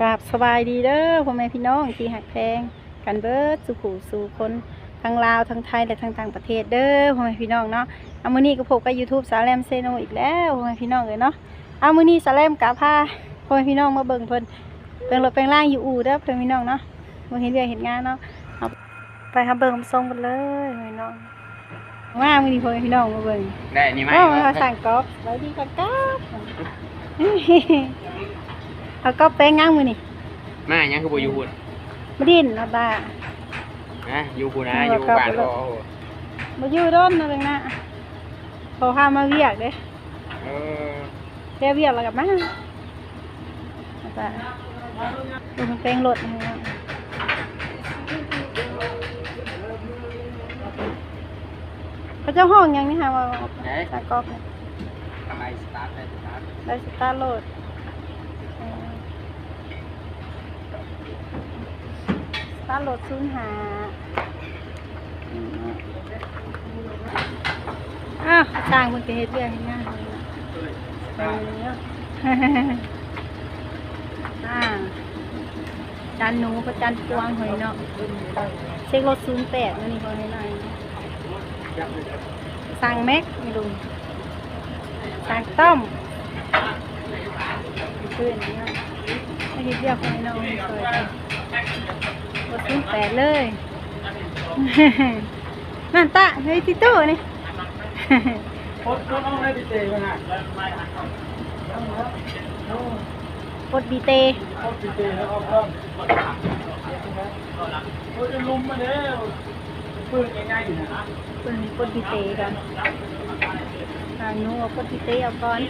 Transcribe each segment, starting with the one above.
กราบสบายดีเด้อพ่อแม่พี่น้องที่หักแพง กันเบิดสุขูสู่คนทั้งลาวทั้งไทยและทั้งต่างประเทศเด้อพ่อแม่พี่น้องเนาะเอามื้อนี้ก็พบกับ YouTube สาแลมเซโนอีกแล้วพ่อแม่พี่น้องเลยเนาะเอามื้อนี้สาแลมกะพาพ่อแม่พี่น้องมาเบิ่งเพิ่นเบิ่งรถแปลงร่างอยู่อู่เด้อพ่อแม่พี่น้องเนาะบ่เห็นเวียกเห็นงานเนาะเอาไปหาเบิ่งทรงกันเลยพ่อแม่พี่น้องว่ามื้อนี้พ่อแม่พี่น้องมาเบิ่งได้นี่ไหมโอ้มาสั่งกอบไว้ดีกันกอบ เอากอบแป้งย่างมือนี่มายังคือบ่อยู่หุ่นมาดินเอาตานะอยู่หุ่นนะเอาอยู่กลับบ้านไปพ่อมาอยู่ด้นอะไรนะพอพามาเวียกเด้เออแค่เวียกแล้วกลับมาเอาตาดูมันแป้งรถนะเขาเจ้าห้องยังนี่ฮะว่าตากอบเนี่ยทำไมสตาร์ทได้สตาร์ทได้สตาร์ทรถเออส ตาร์ทรถศูนย์หาอืมอ้าวสร้างมันก็เฮ็ดเรื่องง่ายเลยนะไปเลยเนาะอ่าจานหนูกับจานกวางหอยเนาะเช็ครถศูนย์แปดนั่นนี่เขาให้หน่อยเนาะสั่งแม็กไม่ดูสั่งต้มเพื่อนเนาะไม่ได้เรียกคนน้องเคย รถศูนย์แปดเลย นั่นตะเฮ้ยติโต้นี่โคตรโคตรเอาได้ดิเจมาฮะกดบีเตโคตรดิเจแล้วเอาพร้อมโคตรลุมมาแล้วปืนง่ายๆอยู่นะคนกดบีเตกันทางนู้นกดบีเตเอาก่อน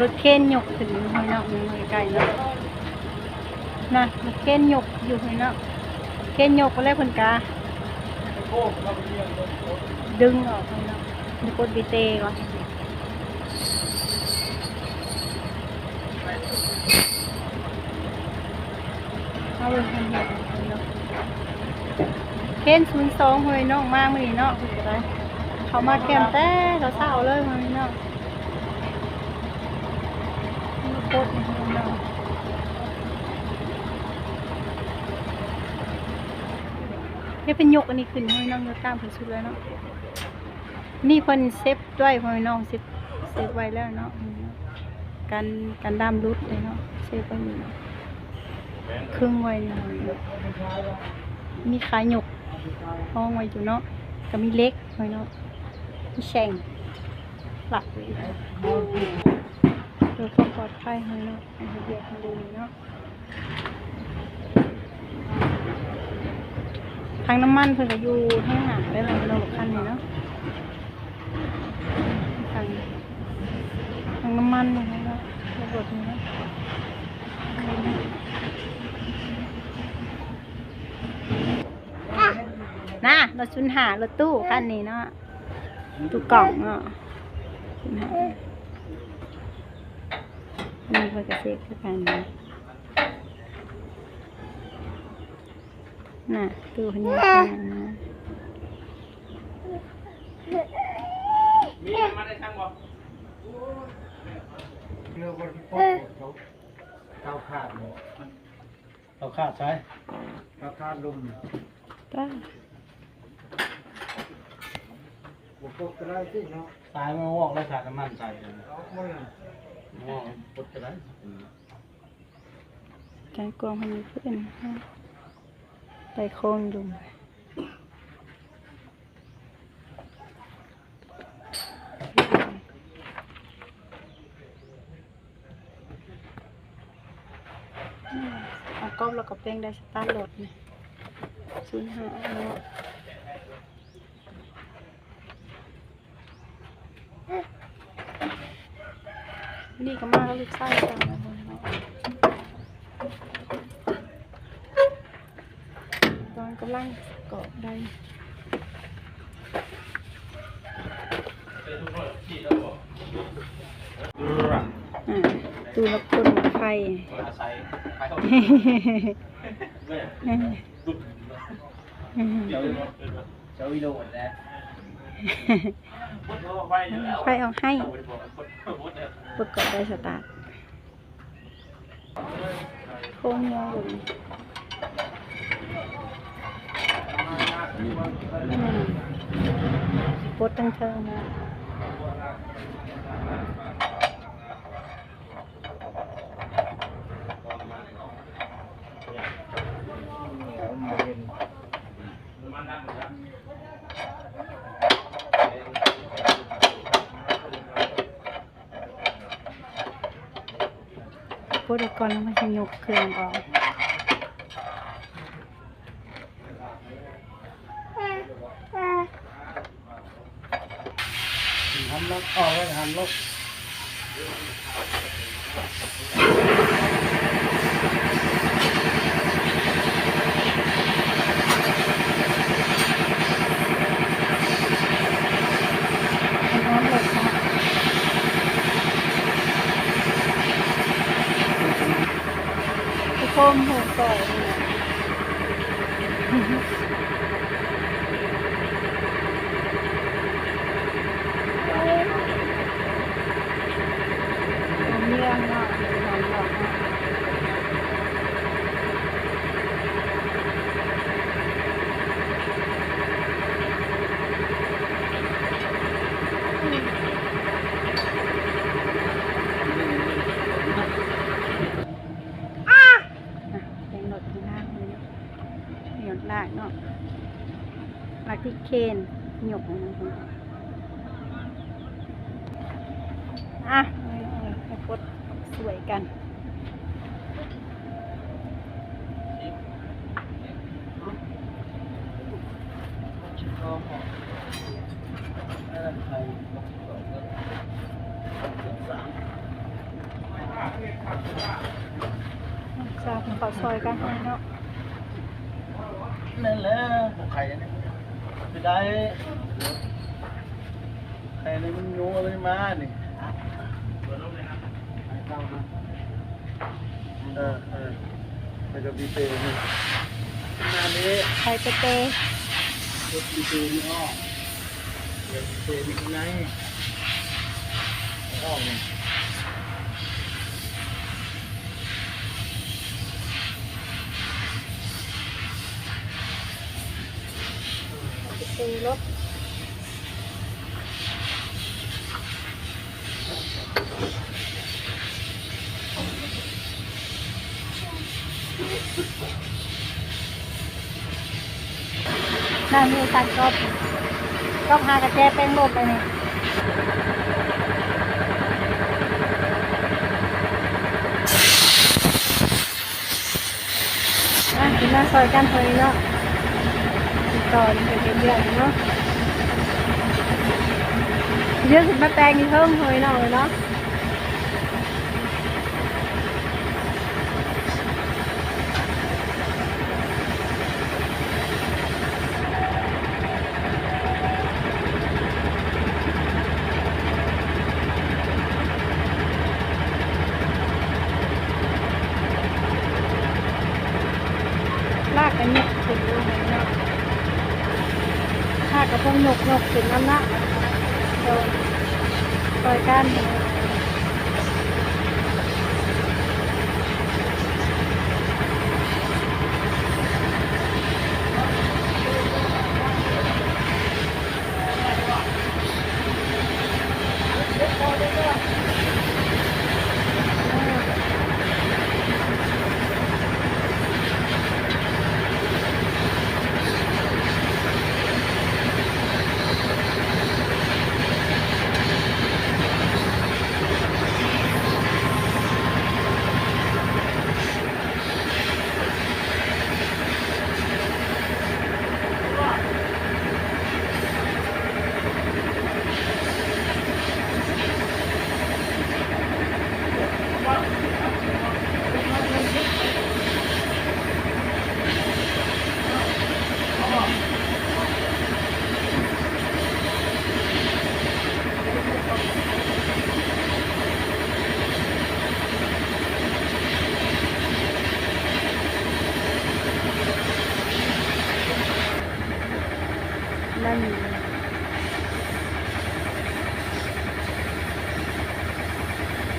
รถเข็นยกขึ้นหอยนอกนี่ไกลๆเนาะนะรถเข็นยกอยู่หอยนอกเข็นยกไปแล้วคนกาดึงออกหอยนอกมีกดบีเตก่อนเอาเลยคนเดียวหอยนอกเข็นศูนย์สองหอยนอกมากมือนี้เนาะคืออะไรเขามาแคมแต่เราเศร้าเลยหอยนอกมาโคตรหอยนอกนี่เป็นยกอันนี้ขึ้นให้น้องยกตามเพิ่นสุดแล้วเนาะนี่เพิ่นเซฟด้วยพ่อน้องเซฟเซฟไว้แล้วเนาะการการดามรุดเลยเนาะเซฟไว้อยู่เครึ่งไว้นะมีขายกห้องไว้อยู่เนาะก็มีเล็กไว้เนาะมีแฉ่งหลักไว้ พื่อความปลอดภัยให้เนาะให้เบียดให้ดูเนาะทางน้ำมันเพิ่นก็อยู่ให้หาได้แล้วเราคันนี่เนาะทางทางน้ำมันนี่เนาะระบบนี่เนะน่ะรถชุนหารถตู้คันนี้เนาะตู้กล่องเนาะชุนหา นนี้เพิ่นก็เซ็กคือกันนะน่ะตู้พญานาคนะมีมาได้ทางบ่เรือบนโป๊ะเขาเขาขาดเลยเขาขาดใช่เขาขาดลุมป้าบุกกระไรที่เนาะสายมันวอกแล้วขาดน้ำมันใส่เลย วอกปดกระไรการกวงพญาเพื่อนนะไปโค้งดูเอากอบแล้วก็เป้งได้สตาร์ทรถนี่ศูนย์ห้าเนาะ นี่ก็มากลูกไส้ต่างกันเนาะตอนกำลังเกาะได้อ่าตูรับคนไฟใส่ไปเจ้าวิโรดแล้ว ไฟเอาให้ประกอบได้สตาร์ทโค้งยาวเลยอืมปดตั้งเทิงนะ ดอีกก่อนแล้วมันจะยกเครื่องออกทำล็อกออกไว้ทำล็อก I'm not. ซาของเขาซอยกันให้เนาะนั่นแหละไข่เนี่ยไปได้ไข่เนี่มันงูอะไรมาเนี่ยเออเออไปกับบีเตนี่งานนี้ไข่เปเต้รถบีเตนี่อ้อเดี๋ยวบีเตนี่ข้างในอ้อเนี่เปเต้รถนั่นมีสันกอบกอบหากระแจแป้งรถไปนี่อะกินน้ำซอยกันเถอะเนาะ ติดต่อนี่เป็นเดือนเนาะเยอะขึ้นมาแปลงนี่เพิ่มเฮยเนาะ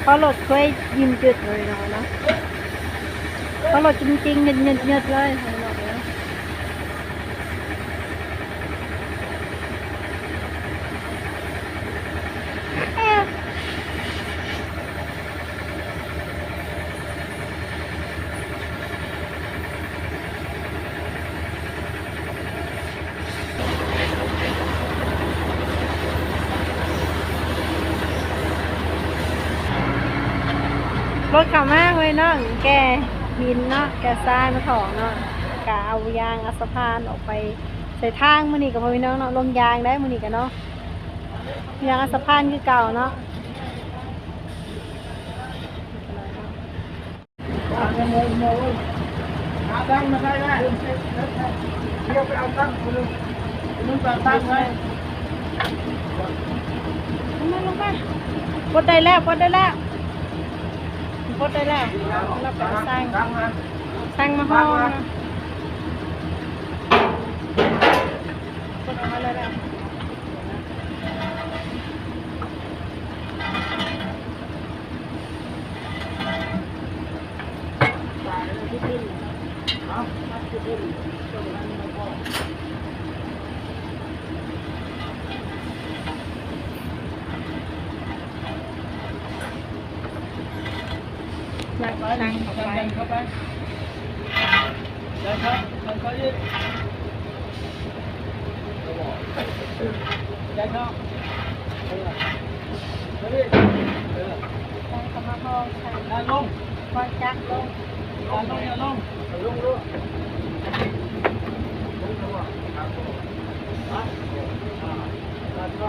เพราะรถเคยยิ้มจุดเลยเนาะเนาะเพราะรถจริงๆเงียบๆเงียบเลยให้เราเลย รถขับมากเว้ยเนาะแกหินเนาะแกทรายมาถองเนาะกะเอายางอัสพานออกไปใส่ทางมือนี้กับพี่น้องเนาะลมยางได้มือนี้กันเนาะยางอัสพานคือเก่าเนาะตั้งมาได้ได้เดี๋ยวไปเอาตั้งคนนึงคนนึงไปตั้งไว้ลงมาลงมาปลดได้แล้วปลดได้แล้ว ดได้แล้วเราไปเอาสร้างตั้งมาสร้างมาห้องนะปลดออกมาเลยแล้วดินเข้าเดินเข้ายืดเดินเข้าเออเฮ้ยเออ สั่งเข้ามาห้องสั่ง นั่งลง วางจักรลงนั่งลงอย่าลงลงลงลงตัวครับผมอะอ่าแล้วก็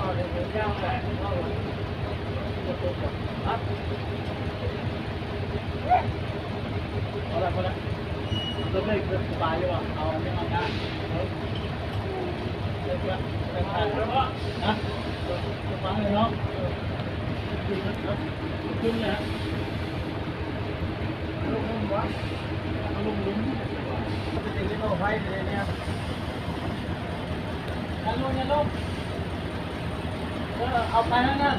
เลขสบายอยู่อ่ะเอาไม่เอาหน้าเฮ้ยเดี๋ยวจะไปทานแล้วก็นะสบายเลยเนาะเออขึ้นนะขึ้นนะลงลงวะเอาลงหลุมจะเป็นที่เราไว้เลยเนี่ยอย่าลงอย่าลงเออเอาไปนั่นนั่น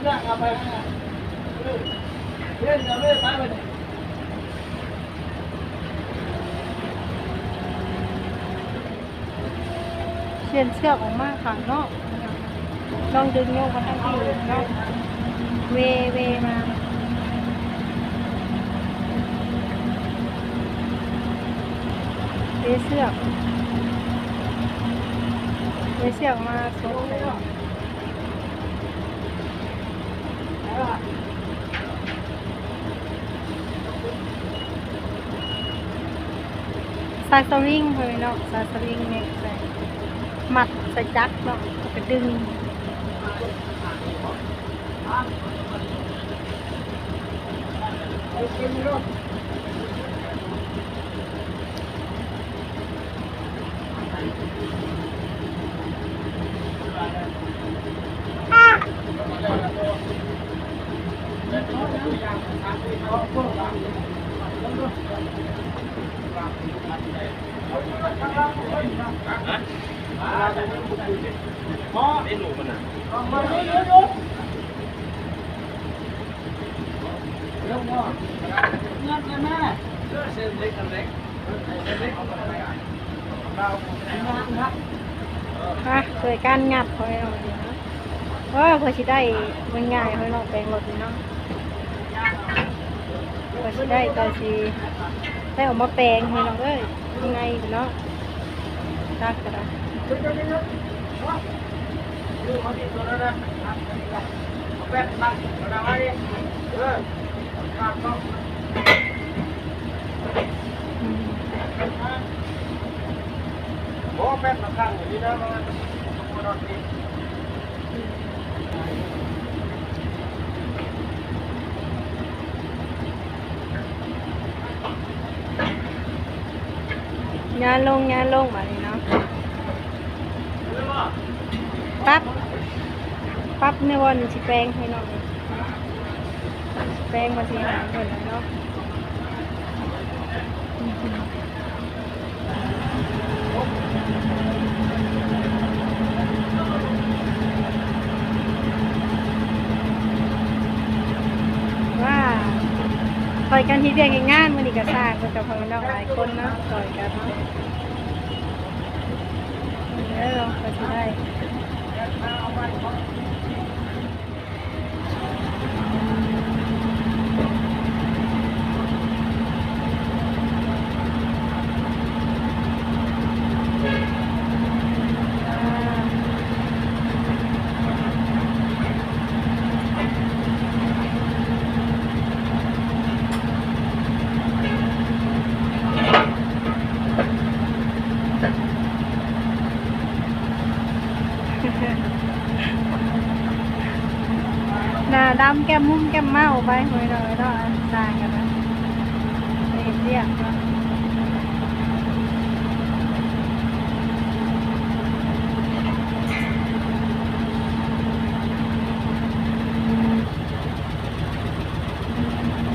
เลือกเอาไปนั่นน่ะเออเล่นเอาเล่นไปไป ยเชียนเชือกออกมาข้างนอกลองดึงโยกมาทางที่เนาะเวเวมาเวเชือกเวเชือกมาสดเลยซาสวิงเลยเนาะซาสวิงเนี่ย ใส่หมัดใส่จั พ่อไม่รู้มันอะเอามาเร็วเร็วเร็วพ่อเงินเลยแม่เลือกเส้นเล็กกันเล็กเส้นเล็กเอาไปไหนอะเรางานครับอะเคยการงับคอยเอาเดี๋ยวนะว่าพอสิได้มันง่ายคอยเนาแปลงรถนี่เนาะเพื่อสิได้ก็สิได้ออกมาแปลงให้น้องเอ้ยยังไงเนาะตักกระดาษดูดูดูดูเขาดีตัวนั้นนะ แป๊บนั่งมาดังไว้เออข้ามต้องอืมโอ้แปั๊บ ปั๊บในวันสิแปลงให้น้องแปลงมาสิหาคนเนาะอืมอยกันที่เรียกงานมื้อนี้ก็สร้างเพิ่นกับพอแม่น้องหลายคนเนาะซอยกันเนาะ เออก็สิได้หน้าดำแก้มมุมแก้มเมาไปหอยหน่อยเนาะสร้า งกันนะไปเฮ็ดเรียกเนาะ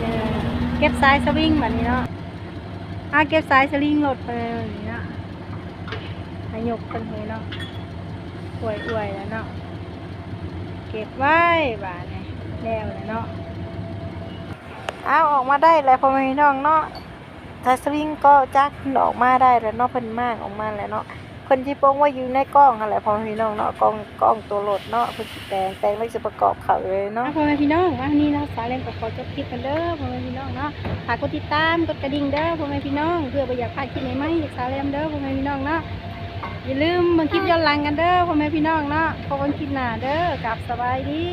เออเก็บสายสวิงแบบนี้เนาะอาเก็บสายสลิงรถไปแบบนี้เนาะให้ยกเป็นเลยเนาะอวยอวยๆแล้วเนาะ เก็บไว้บาดนี้แล้ว แล้วเนาะเอาออกมาได้แล้วพ่อแม่พี่น้องเนาะสาสลิงก็จักออกมาได้แล้วเนาะเพิ่นมากออกมาแล้วเนาะเพิ่นสิโปงว่าอยู่ในกล้องนั่นแหละพ่อแม่พี่น้องเนาะกล้องกล้องตัวรถเนาะเพิ่นสิแต่งแต่งแล้วสิประกอบเขาเลยเนาะพ่อแม่พี่น้องว่านี่เนาะสาเล่นก็ขอจบคลิปกันเด้อพ่อแม่พี่น้องเนาะฝากกดติดตามกดกระดิ่งเด้อพ่อแม่พี่น้องเพื่อบ่อยากพลาดคลิปใหม่ๆจากสาเล่นเด้อพ่อแม่พี่น้องเนาะอย่าลืมเบิ่งคลิปย้อนหลังกันเด้อพ่อแม่พี่น้องเนาะพบกันคลิปหน้าเด้อกลับสบายดี